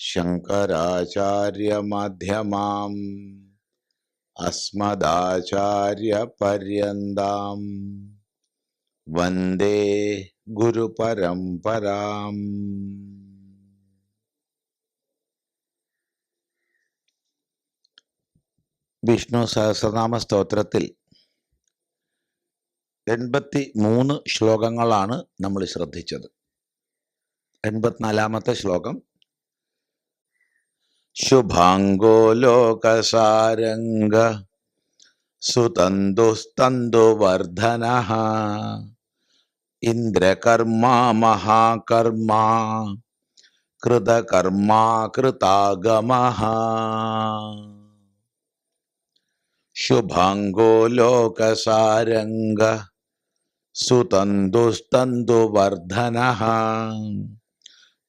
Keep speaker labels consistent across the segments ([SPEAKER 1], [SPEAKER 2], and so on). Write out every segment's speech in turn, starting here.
[SPEAKER 1] ശങ്കരാചാര്യമധ്യമാം. അസ്മദാചാര്യപര്യന്താം. വന്ദേ ഗുരുപരംപരാം വിഷ്ണു സഹസ്രനാമ സ്തോത്രത്തിൽ എൺപത്തി മൂന്ന് ശ്ലോകങ്ങളാണ് നമ്മൾ ശ്രദ്ധിച്ചത്. എൺപത്തിനാലാമത്തെ ശ്ലോകം ശുഭാംഗോ ലോകസാരംഗ സുതന്തുസ്തന്തുവർധന ഇന്ദ്രകർമാ മഹാകർമാ കൃതകർമാ കൃതാഗമ ശുഭാംഗോ ലോകസാരംഗ സുതന്തുസ്തന്തുവർധന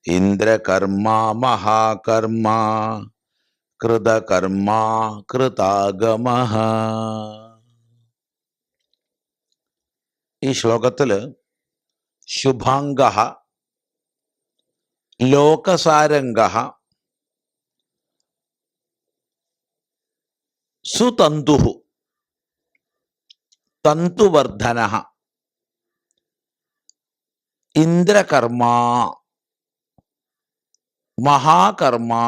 [SPEAKER 1] ഇന്ദ്രകർമാ മഹാകർമാ കൃതകർമാ കൃതാഗമ ഈ ശ്ലോകത്തിൽ ശുഭാംഗ ലോകസാരംഗ സുതന്തു തന്തുവർദ്ധന ഇന്ദ്രകർമാ മഹാകർമാ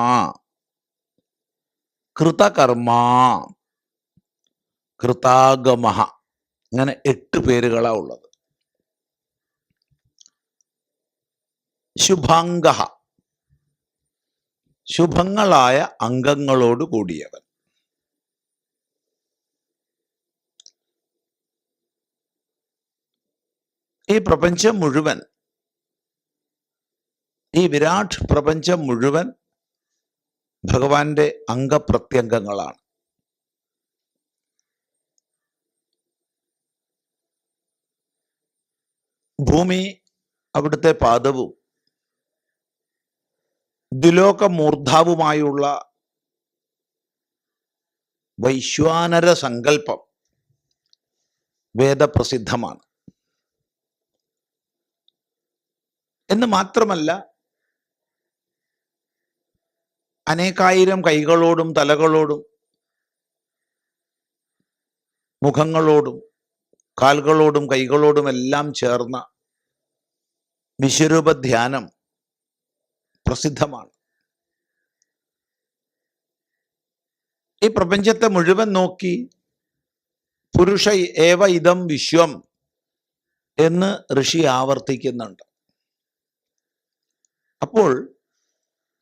[SPEAKER 1] കൃതകർമ്മ കൃതാഗമ ഇങ്ങനെ എട്ട് പേരുകളാ ഉള്ളത്. ശുഭാംഗ ശുഭങ്ങളായ അംഗങ്ങളോട് കൂടിയവൻ. ഈ പ്രപഞ്ചം മുഴുവൻ ഈ വിരാട് പ്രപഞ്ചം മുഴുവൻ ഭഗവാന്റെ അംഗപ്രത്യംഗങ്ങളാണ്. ഭൂമി അവിടുത്തെ പാദവും ദ്വിലോക മൂർധാവുമായുള്ള വൈശ്വാനര സങ്കല്പം വേദപ്രസിദ്ധമാണ്. എന്ന് മാത്രമല്ല അനേകായിരം കൈകളോടും തലകളോടും മുഖങ്ങളോടും കാലുകളോടും കൈകളോടും എല്ലാം ചേർന്ന വിശ്വരൂപ ധ്യാനം പ്രസിദ്ധമാണ്. ഈ പ്രപഞ്ചത്തെ മുഴുവൻ നോക്കി പുരുഷ ഏവ ഇതം വിശ്വം എന്ന് ഋഷി ആവർത്തിക്കുന്നുണ്ട്. അപ്പോൾ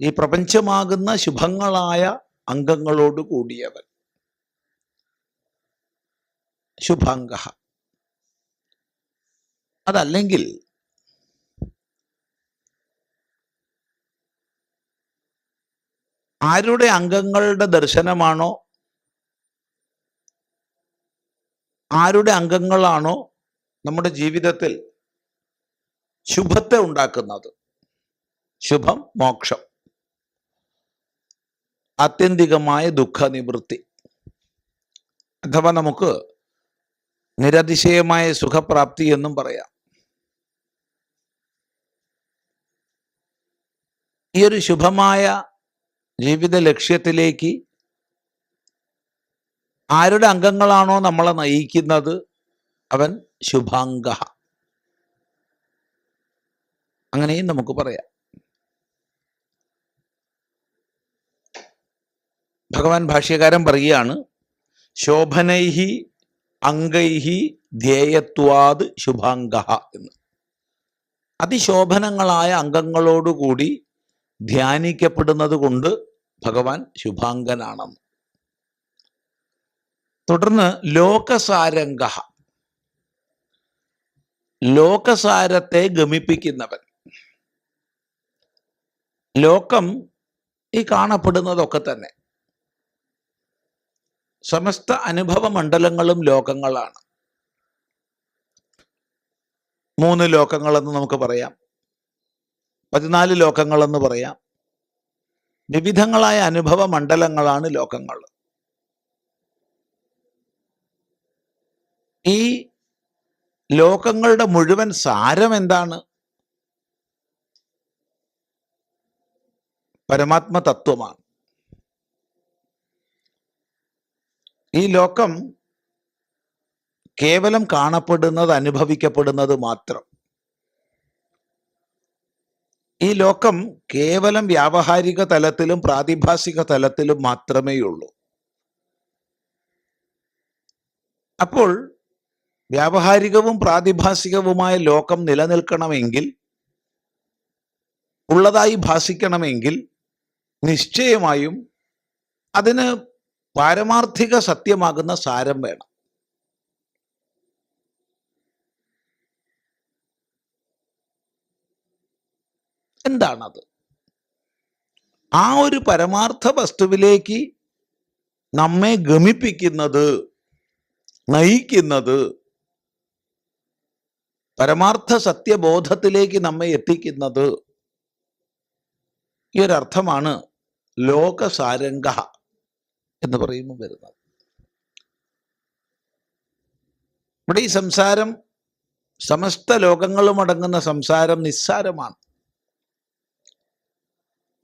[SPEAKER 1] ഈ പ്രപഞ്ചമാകുന്ന ശുഭങ്ങളായ അംഗങ്ങളോട് കൂടിയവൻ. ശുഭാംഗ. അതല്ലെങ്കിൽ ആരുടെ അംഗങ്ങളുടെ ദർശനമാണോ? ആരുടെ അംഗങ്ങളാണോ നമ്മുടെ ജീവിതത്തിൽ ശുഭത്തെ ഉണ്ടാക്കുന്നത്? ശുഭം മോക്ഷം. ആത്യന്തികമായ ദുഃഖനിവൃത്തി. അഥവാ നമുക്ക് നിരതിശയമായ സുഖപ്രാപ്തി എന്നും പറയാം. ഈ ഒരു ശുഭമായ ജീവിത ലക്ഷ്യത്തിലേക്ക് ആരുടെ അംഗങ്ങളാണോ നമ്മളെ നയിക്കുന്നത്? അവൻ ശുഭാംഗ. അങ്ങനെയും നമുക്ക് പറയാം. ഭഗവാൻ ഭാഷ്യകാരൻ പറയുകയാണ് ശോഭനൈഹി അംഗൈഹി ധ്യേയത്വാത് ശുഭാംഗ എന്ന്. അതിശോഭനങ്ങളായ അംഗങ്ങളോടുകൂടി ധ്യാനിക്കപ്പെടുന്നത് കൊണ്ട് ഭഗവാൻ ശുഭാംഗനാണെന്ന്. തുടർന്ന് ലോകസാരംഗ ലോകസാരത്തെ ഗമിപ്പിക്കുന്നവൻ. ലോകം ഈ കാണപ്പെടുന്നതൊക്കെ തന്നെ. സമസ്ത അനുഭവ മണ്ഡലങ്ങളും ലോകങ്ങളാണ്. മൂന്ന് ലോകങ്ങളെന്ന് നമുക്ക് പറയാം. പതിനാല് ലോകങ്ങളെന്ന് പറയാം. വിവിധങ്ങളായ അനുഭവ മണ്ഡലങ്ങളാണ് ലോകങ്ങൾ. ഈ ലോകങ്ങളുടെ മുഴുവൻ സാരം എന്താണ്? പരമാത്മ തത്വമാണ് ഈ ലോകം കേവലം കാണപ്പെടുന്നത് അനുഭവിക്കപ്പെടുന്നത് മാത്രം. ഈ ലോകം കേവലം വ്യാവഹാരിക തലത്തിലും പ്രാതിഭാസിക തലത്തിലും മാത്രമേ ഉള്ളൂ. അപ്പോൾ വ്യാവഹാരികവും പ്രാതിഭാസികവുമായ ലോകം നിലനിൽക്കണമെങ്കിൽ ഉള്ളതായി ഭാസിക്കണമെങ്കിൽ നിശ്ചയമായും അതിന് പാരമാർത്ഥിക സത്യമാകുന്ന സാരം വേണം. എന്താണത്? ആ ഒരു പരമാർത്ഥ വസ്തുവിലേക്ക് നമ്മെ ഗമിപ്പിക്കുന്നത് നയിക്കുന്നത് പരമാർത്ഥ സത്യബോധത്തിലേക്ക് നമ്മെ എത്തിക്കുന്നത് ഈ ഒരു അർത്ഥമാണ് ലോകസാരംഗ എന്ന് പറയുമ്പോൾ വരുന്നത്. ഇവിടെ ഈ സംസാരം സമസ്ത ലോകങ്ങളും അടങ്ങുന്ന സംസാരം നിസ്സാരമാണ്.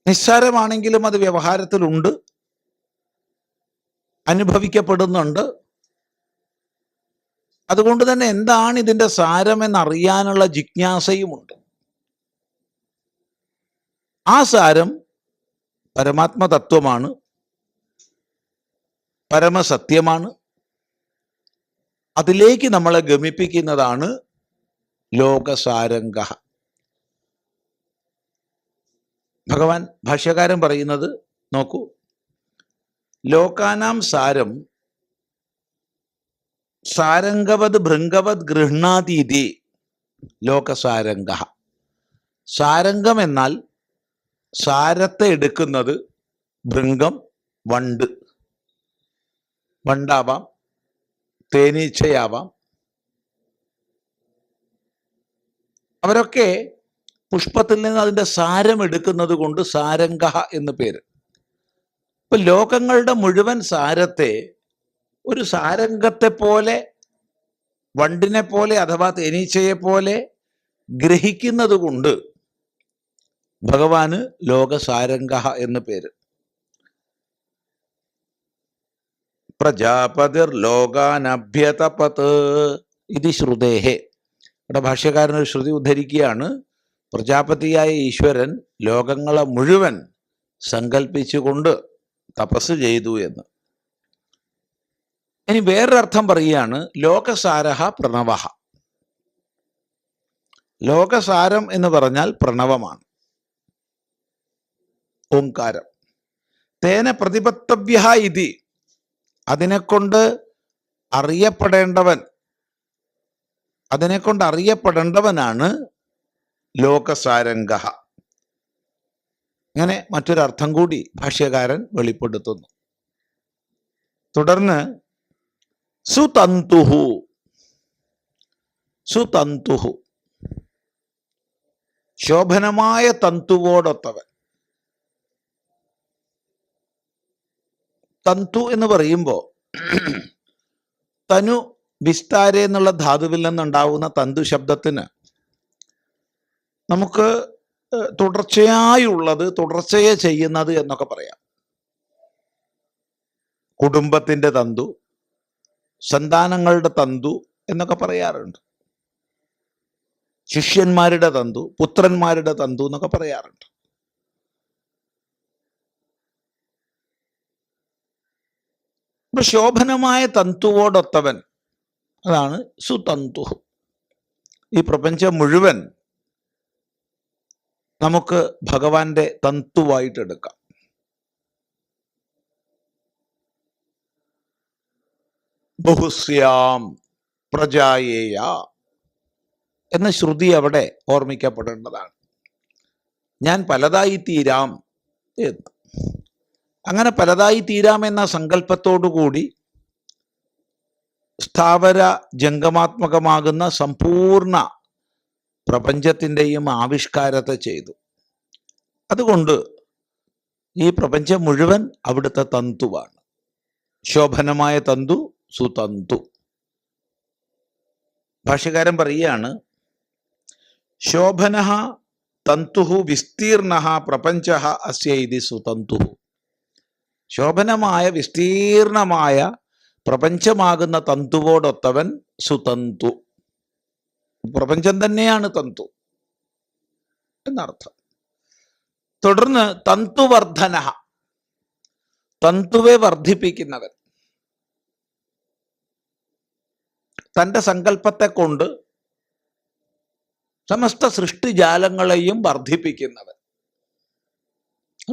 [SPEAKER 1] നിസ്സാരമാണെങ്കിലും അത് വ്യവഹാരത്തിലുണ്ട്. അനുഭവിക്കപ്പെടുന്നുണ്ട്. അതുകൊണ്ട് തന്നെ എന്താണ് ഇതിന്റെ സാരം എന്നറിയാനുള്ള ജിജ്ഞാസയുമുണ്ട്. ആ സാരം പരമാത്മതത്വമാണ്. പരമസത്യമാണ്. അതിലേക്ക് നമ്മളെ ഗമിപ്പിക്കുന്നതാണ് ലോകസാരംഗ. ഭഗവാൻ ഭാഷ്യകാരൻ പറയുന്നത് നോക്കൂ. ലോകാനാം സാരം സാരംഗവത് ഭൃംഗവത് ഗൃഹ്ണാതീതി ലോകസാരംഗ. സാരംഗം എന്നാൽ സാരത്തെ എടുക്കുന്നത് ഭൃംഗം വണ്ട്. വണ്ടാവാം തേനീച്ചയാവാം. അവരൊക്കെ പുഷ്പത്തിൽ നിന്ന് അതിന്റെ സാരം എടുക്കുന്നത് കൊണ്ട് സാരംഗ എന്ന് പേര്. ഇപ്പൊ ലോകങ്ങളുടെ മുഴുവൻ സാരത്തെ ഒരു സാരംഗത്തെ പോലെ വണ്ടിനെ പോലെ അഥവാ തേനീച്ചയെ പോലെ ഗ്രഹിക്കുന്നത് കൊണ്ട് ഭഗവാന് ലോകസാരംഗ എന്ന് പേര്. പ്രജാപതിർ ലോകാനഭ്യതപത് ഇത് ശ്രുതേഹേ. ഇവിടെ ഭാഷ്യക്കാരൻ ഒരു ശ്രുതി ഉദ്ധരിക്കുകയാണ്. പ്രജാപതിയായ ഈശ്വരൻ ലോകങ്ങളെ മുഴുവൻ സങ്കല്പിച്ചുകൊണ്ട് തപസ് ചെയ്തു എന്ന്. ഇനി വേറൊരർത്ഥം പറയുകയാണ്. ലോകസാരഹ പ്രണവഹ. ലോകസാരം എന്ന് പറഞ്ഞാൽ പ്രണവമാണ്. ഓംകാരം. തേന പ്രതിപത്തവ്യ ഇതി. അതിനെക്കൊണ്ട് അറിയപ്പെടേണ്ടവൻ അതിനെക്കൊണ്ട് അറിയപ്പെടേണ്ടവനാണ് ലോകസാരംഗ ഇങ്ങനെ മറ്റൊരർത്ഥം കൂടി ഭാഷ്യകാരൻ വെളിപ്പെടുത്തുന്നു. തുടർന്ന് സുതന്തുഹു. സുതന്തുഹു. ശോഭനമായ തന്തുവോടൊത്തവൻ. തന്തു എന്ന് പറയുമ്പോൾ തനു വിസ്താര എന്നുള്ള ധാതുവിൽ നിന്നുണ്ടാവുന്ന തന്തു ശബ്ദത്തിന് നമുക്ക് തുടർച്ചയായുള്ളത് തുടർച്ചയെ ചെയ്യുന്നത് എന്നൊക്കെ പറയാം. കുടുംബത്തിന്റെ തന്തു സന്താനങ്ങളുടെ തന്തു എന്നൊക്കെ പറയാറുണ്ട്. ശിഷ്യന്മാരുടെ തന്തു പുത്രന്മാരുടെ തന്തു എന്നൊക്കെ പറയാറുണ്ട്. ഇപ്പൊ ശോഭനമായ തന്തുവോടൊത്തവൻ. അതാണ് സുതന്തു ഈ പ്രപഞ്ചം മുഴുവൻ നമുക്ക് ഭഗവാന്റെ തന്തുവായിട്ടെടുക്കാം ബഹുസ്യാം പ്രജായേയ എന്ന ശ്രുതി അവിടെ ഓർമ്മിക്കപ്പെടേണ്ടതാണ്. ഞാൻ പലതായി തീരാം എന്ന്. അങ്ങനെ പലതായി തീരാമെന്ന സങ്കല്പത്തോടുകൂടി സ്ഥാവര ജംഗമാത്മകമാകുന്ന സമ്പൂർണ പ്രപഞ്ചത്തിന്റെയും ആവിഷ്കാരത്തെ ചെയ്തു. അതുകൊണ്ട് ഈ പ്രപഞ്ചം മുഴുവൻ അവിടുത്തെ തന്തുവാണ്. ശോഭനമായ തന്തു സുതന്തു. ഭാഷ്യകാരൻ പറയുകയാണ് ശോഭന തന്തു വിസ്തീർണ പ്രപഞ്ച അസ്യ ഇതി സുതന്തു. ശോഭനമായ വിസ്തീർണമായ പ്രപഞ്ചമാകുന്ന തന്തുവോടൊത്തവൻ സുതന്തു. പ്രപഞ്ചം തന്നെയാണ് തന്തു എന്നർത്ഥം. തുടർന്ന് തന്തുവർദ്ധന തന്തുവെ വർദ്ധിപ്പിക്കുന്നവൻ. തന്റെ സങ്കല്പത്തെ കൊണ്ട് സമസ്ത സൃഷ്ടിജാലങ്ങളെയും വർദ്ധിപ്പിക്കുന്നവൻ.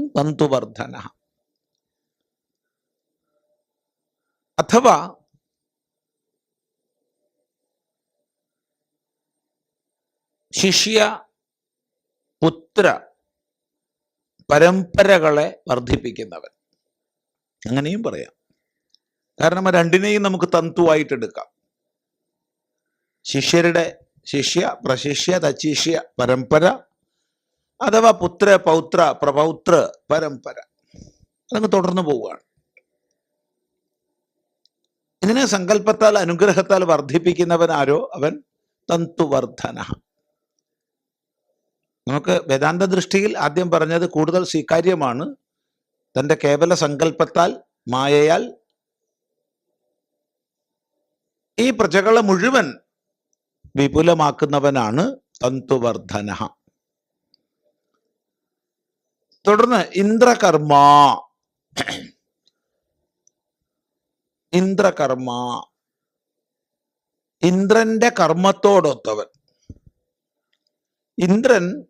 [SPEAKER 1] തന്തുവർദ്ധന. അഥവാ ശിഷ്യ പുത്ര പരമ്പരകളെ വർദ്ധിപ്പിക്കുന്നവൻ. അങ്ങനെയും പറയാം. കാരണം രണ്ടിനെയും നമുക്ക് തന്തുവായിട്ട് എടുക്കാം. ശിഷ്യരുടെ ശിഷ്യ പ്രശിഷ്യ തച്ചിഷ്യ പരമ്പര അഥവാ പുത്ര പൗത്ര പ്രപൗത്ര പരമ്പര. അതങ്ങ് തുടർന്നു പോവുകയാണ്. ഇതിനെ സങ്കല്പത്താൽ അനുഗ്രഹത്താൽ വർദ്ധിപ്പിക്കുന്നവൻ ആരോ? അവൻ തന്തുവർദ്ധന. നമുക്ക് വേദാന്ത ദൃഷ്ടിയിൽ ആദ്യം പറഞ്ഞത് കൂടുതൽ സ്വീകാര്യമാണ്. തന്റെ കേവല സങ്കല്പത്താൽ മായയാൽ. ഈ പ്രജകളെ മുഴുവൻ വിപുലമാക്കുന്നവനാണ് തന്തുവർദ്ധന. തുടർന്ന് ഇന്ദ്രകർമ്മ. ഇന്ദ്രകർമ്മ. ഇന്ദ്രന്റെ കർമ്മത്തോടൊത്തവൻ. ഇന്ദ്രൻ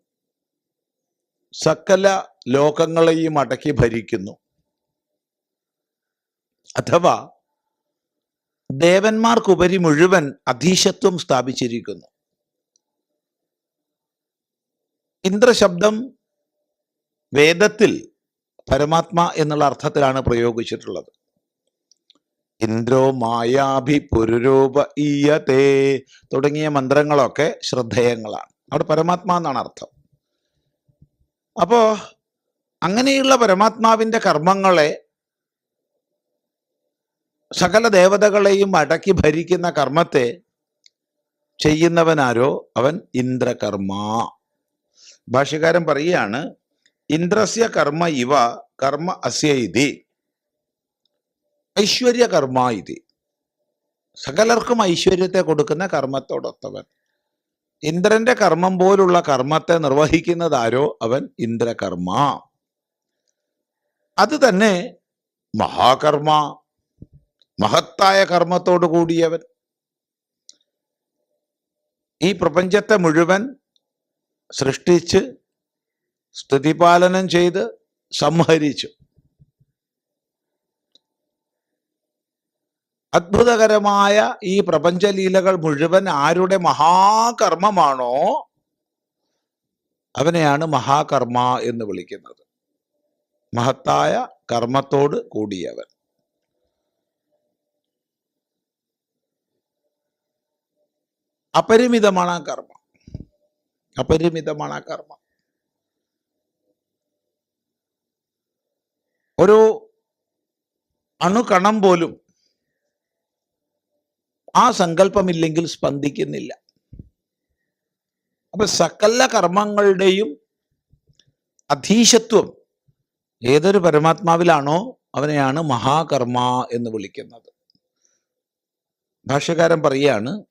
[SPEAKER 1] സകല ലോകങ്ങളെയും അടക്കി ഭരിക്കുന്നു. അഥവാ ദേവന്മാർക്കുപരി മുഴുവൻ അധീശത്വം സ്ഥാപിച്ചിരിക്കുന്നു. ഇന്ദ്രശബ്ദം വേദത്തിൽ പരമാത്മ എന്നുള്ള അർത്ഥത്തിലാണ് പ്രയോഗിച്ചിട്ടുള്ളത്. ഇന്ദ്രോ മായാഭി പുരുരൂപ ഈയതേ തുടങ്ങിയ മന്ത്രങ്ങളൊക്കെ ശ്രദ്ധേയങ്ങളാണ്. അവിടെ പരമാത്മാ എന്നാണ് അർത്ഥം. അപ്പോ അങ്ങനെയുള്ള പരമാത്മാവിന്റെ കർമ്മങ്ങളെ സകല ദേവതകളെയും അടക്കി ഭരിക്കുന്ന കർമ്മത്തെ ചെയ്യുന്നവനാരോ? അവൻ ഇന്ദ്രകർമ്മ. ഭാഷ്യകാരൻ പറയുകയാണ് ഇന്ദ്രസ്യ കർമ്മ ഇവ കർമ്മ അസ്യ ഇതി. ഐശ്വര്യ കർമ്മ ഇത് സകലർക്കും ഐശ്വര്യത്തെ കൊടുക്കുന്ന കർമ്മത്തോടൊത്തവൻ. ഇന്ദ്രന്റെ കർമ്മം പോലുള്ള കർമ്മത്തെ നിർവഹിക്കുന്നതാരോ അവൻ ഇന്ദ്രകർമ്മ. അത് തന്നെ മഹാകർമ്മ മഹത്തായ കർമ്മത്തോടു കൂടിയവൻ. ഈ പ്രപഞ്ചത്തെ മുഴുവൻ സൃഷ്ടിച്ച് സ്തുതിപാലനം ചെയ്ത് സംഹരിച്ചു. അത്ഭുതകരമായ ഈ പ്രപഞ്ചലീലകൾ മുഴുവൻ ആരുടെ മഹാകർമ്മമാണോ അവനെയാണ് മഹാകർമ്മ എന്ന് വിളിക്കുന്നത്. മഹത്തായ കർമ്മത്തോട് കൂടിയവൻ. അപരിമിതമാണ് ആ കർമ്മം. അപരിമിതമാണ് ആ കർമ്മം. ഒരു അണുകണം പോലും ആ സങ്കല്പമില്ലെങ്കിൽ സ്പന്ദിക്കുന്നില്ല. അപ്പൊ സകല കർമ്മങ്ങളുടെയും അധീശത്വം ഏതൊരു പരമാത്മാവിലാണോ അവനെയാണ് മഹാകർമ്മ എന്ന് വിളിക്കുന്നത്. ഭാഷ്യകാരൻ പറയാണ്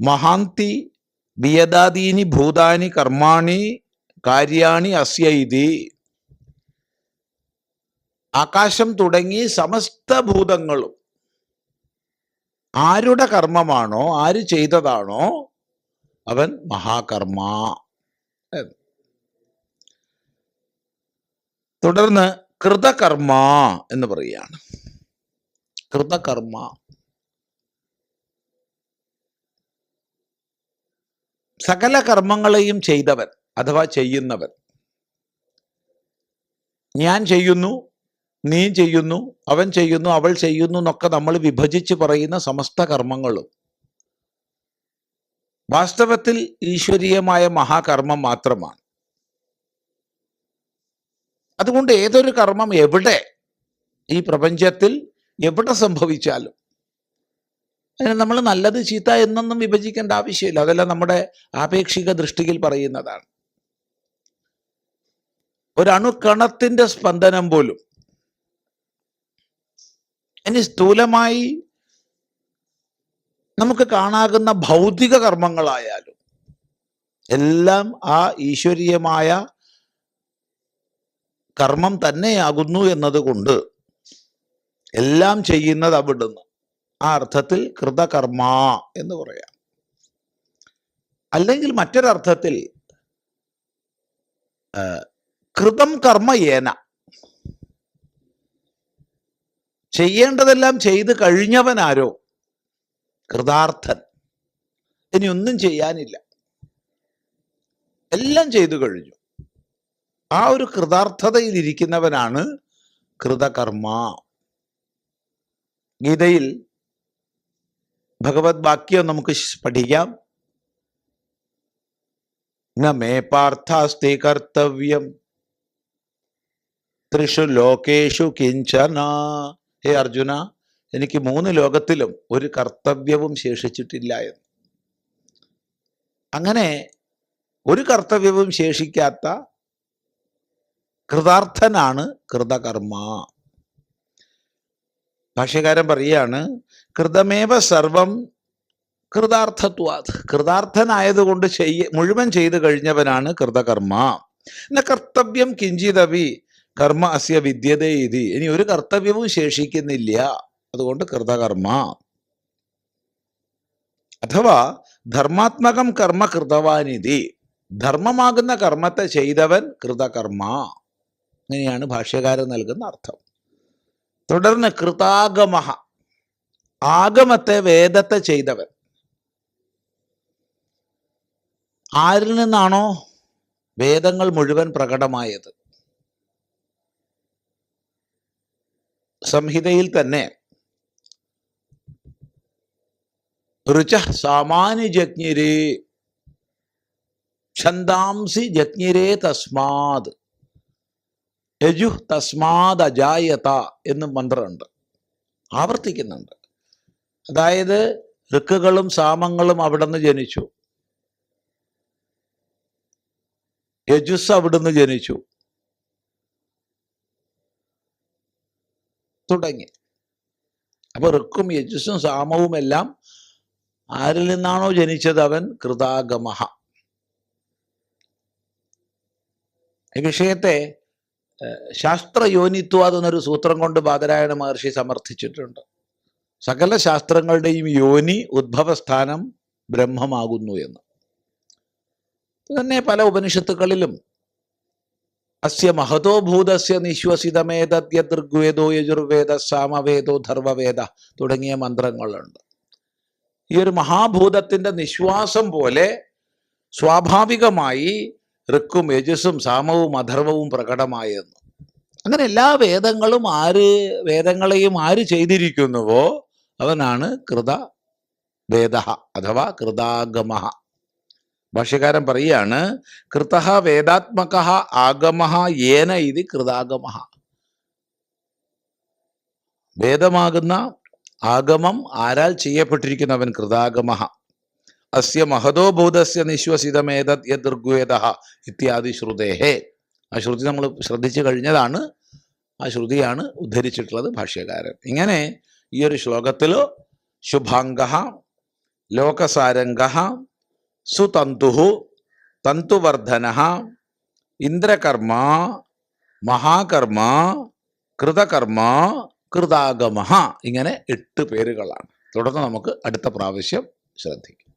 [SPEAKER 1] മഹാന്തി വിയദാദീനി ഭൂതാനി കർമാണി കാര്യാണി അസ്യൈതി. ആകാശം തുടങ്ങി സമസ്ത ഭൂതങ്ങളും ആരുടെ കർമ്മമാണോ ആര് ചെയ്തതാണോ അവൻ മഹാകർമ്മ തുടർന്ന് കൃതകർമ്മ എന്ന് പറയുകയാണ്. കൃതകർമ്മ. സകല കർമ്മങ്ങളെയും ചെയ്തവൻ അഥവാ ചെയ്യുന്നവൻ. ഞാൻ ചെയ്യുന്നു നീ ചെയ്യുന്നു അവൻ ചെയ്യുന്നു അവൾ ചെയ്യുന്നു എന്നൊക്കെ നമ്മൾ വിഭജിച്ച് പറയുന്ന സമസ്ത കർമ്മങ്ങളും. വാസ്തവത്തിൽ ഈശ്വരീയമായ മഹാകർമ്മം മാത്രമാണ്. അതുകൊണ്ട് ഏതൊരു കർമ്മം എവിടെ ഈ പ്രപഞ്ചത്തിൽ എവിടെ സംഭവിച്ചാലും അതിന് നമ്മൾ നല്ലത് ചീത്ത എന്നൊന്നും വിഭജിക്കേണ്ട ആവശ്യമില്ല. അതെല്ലാം നമ്മുടെ ആപേക്ഷിക ദൃഷ്ടിയിൽ പറയുന്നതാണ്. ഒരു അണുക്കണത്തിന്റെ സ്പന്ദനം പോലും ഇനി സ്ഥൂലമായി നമുക്ക് കാണാകുന്ന ഭൗതിക കർമ്മങ്ങളായാലും എല്ലാം ആ ഈശ്വരീയമായ കർമ്മം തന്നെയാകുന്നു എന്നതുകൊണ്ട് എല്ലാം ചെയ്യുന്നത് അവിടുന്ന്. ആ അർത്ഥത്തിൽ കൃതകർമ്മ എന്ന് പറയാം. അല്ലെങ്കിൽ മറ്റൊരർത്ഥത്തിൽ കൃതം കർമ്മ ഏന ചെയ്യേണ്ടതെല്ലാം ചെയ്ത് കഴിഞ്ഞവനാരോ? കൃതാർത്ഥൻ. ഇനി ഒന്നും ചെയ്യാനില്ല. എല്ലാം ചെയ്തു കഴിഞ്ഞു. ആ ഒരു കൃതാർത്ഥതയിൽ ഇരിക്കുന്നവനാണ് കൃതകർമ്മ. ഗീതയിൽ ഭഗവത് വാക്യം നമുക്ക് പഠിക്കാം. നമേ പാർത്ഥാസ്തി കർത്തവ്യം. ത്രിഷു ലോകേഷു കിഞ്ചന. ഹേ അർജുന എനിക്ക് മൂന്ന് ലോകത്തിലും ഒരു കർത്തവ്യവും ശേഷിച്ചിട്ടില്ല എന്ന്. അങ്ങനെ ഒരു കർത്തവ്യവും ശേഷിക്കാത്ത കൃതാർത്ഥനാണ് കൃതകർമ്മ. ഭാഷ്യകാരൻ പറയുകയാണ് കൃതമേവ സർവം കൃതാർത്ഥത്വാത്. കൃതാർത്ഥനായതുകൊണ്ട് ചെയ്യ മുഴുവൻ ചെയ്തു കഴിഞ്ഞവനാണ് കൃതകർമ്മ. എന്ന കർത്തവ്യം കിഞ്ചിതവി കർമ്മ അസ്യ വിദ്യതേ ഇതി ഇനി ഒരു കർത്തവ്യവും ശേഷിക്കുന്നില്ല. അതുകൊണ്ട് കൃതകർമ്മ. അഥവാ ധർമാത്മകം കർമ്മ കൃതവാനിതി. ധർമ്മമാകുന്ന കർമ്മത്തെ ചെയ്തവൻ കൃതകർമ്മ. അങ്ങനെയാണ് ഭാഷ്യകാരൻ നൽകുന്ന അർത്ഥം. തുടർന്ന് കൃതാഗമ ആഗമത്തെ വേദത്തെ ചെയ്തവൻ. ആരിൽ നിന്നാണോ വേദങ്ങൾ മുഴുവൻ പ്രകടമായത്? സംഹിതയിൽ തന്നെ ഋച സാമാന്യ ജജ്ഞരെ ഛന്ദാംസി ജജ്ഞരെ തസ്മാത് യജു തസ്മാത് അജായത എന്ന് മന്ത്രമുണ്ട് ആവർത്തിക്കുന്നുണ്ട്. അതായത് ഋക്കുകളും സാമങ്ങളും അവിടുന്ന് ജനിച്ചു യജുസ് അവിടുന്ന് ജനിച്ചു. തുടങ്ങി. അപ്പോൾ ഋക്കും യജുസും സാമവും എല്ലാം ആരിൽ നിന്നാണോ ജനിച്ചത് അവൻ? കൃതാഗമഹ. ഈ വിഷയത്തെ ശാസ്ത്രയോനിത്വാദ് എന്നൊരു സൂത്രം കൊണ്ട് ബാദരായണ മഹർഷി സമർത്ഥിച്ചിട്ടുണ്ട്. സകല ശാസ്ത്രങ്ങളുടെയും യോനി ഉദ്ഭവസ്ഥാനം ബ്രഹ്മമാകുന്നു എന്ന്. തന്നെ പല ഉപനിഷത്തുക്കളിലും അസ്യ മഹതോ ഭൂതസ്യ നിശ്വസിതമേതദ്യദൃഗ്വേദോ യജുർവേദ സാമവേദോ ധർവവേദ തുടങ്ങിയ മന്ത്രങ്ങളുണ്ട്. ഈ ഒരു മഹാഭൂതത്തിന്റെ നിശ്വാസം പോലെ സ്വാഭാവികമായി ഋക്കും യജസ്സും സാമവും അധർവവും പ്രകടമായെന്നു. അങ്ങനെ എല്ലാ വേദങ്ങളും ആര് വേദങ്ങളെയും ആര് ചെയ്തിരിക്കുന്നുവോ അവനാണ് കൃത വേദ അഥവാ കൃതാഗമ ഭാഷ്യകാരൻ പറയാണ് കൃതഹ വേദാത്മക ആഗമ ഏന ഇത് കൃതാഗമ. വേദമാകുന്ന ആഗമം ആരാൽ ചെയ്യപ്പെട്ടിരിക്കുന്നവൻ കൃതാഗമ? അസ്യ മഹതോഭൂതസ്യ നിശ്വസിതമേതത് യദൃഗ്വേദ ഇത്യാദി ശ്രുതേഹേ. ആ ശ്രുതി നമ്മൾ ശ്രദ്ധിച്ചു കഴിഞ്ഞതാണ്. ആ ശ്രുതിയാണ് ഉദ്ധരിച്ചിട്ടുള്ളത് ഭാഷ്യകാരൻ. ഇങ്ങനെ ഈ ഒരു ശ്ലോകത്തിൽ ശുഭാംഗ ലോകസാരംഗ സുതന്തു തന്തുവർദ്ധന ഇന്ദ്രകർമ്മ മഹാകർമ്മ കൃതകർമ്മ കൃതാഗമ ഇങ്ങനെ എട്ട് പേരുകളാണ്. തുടർന്ന് നമുക്ക് അടുത്ത പ്രാവശ്യം ശ്രദ്ധിക്കാം.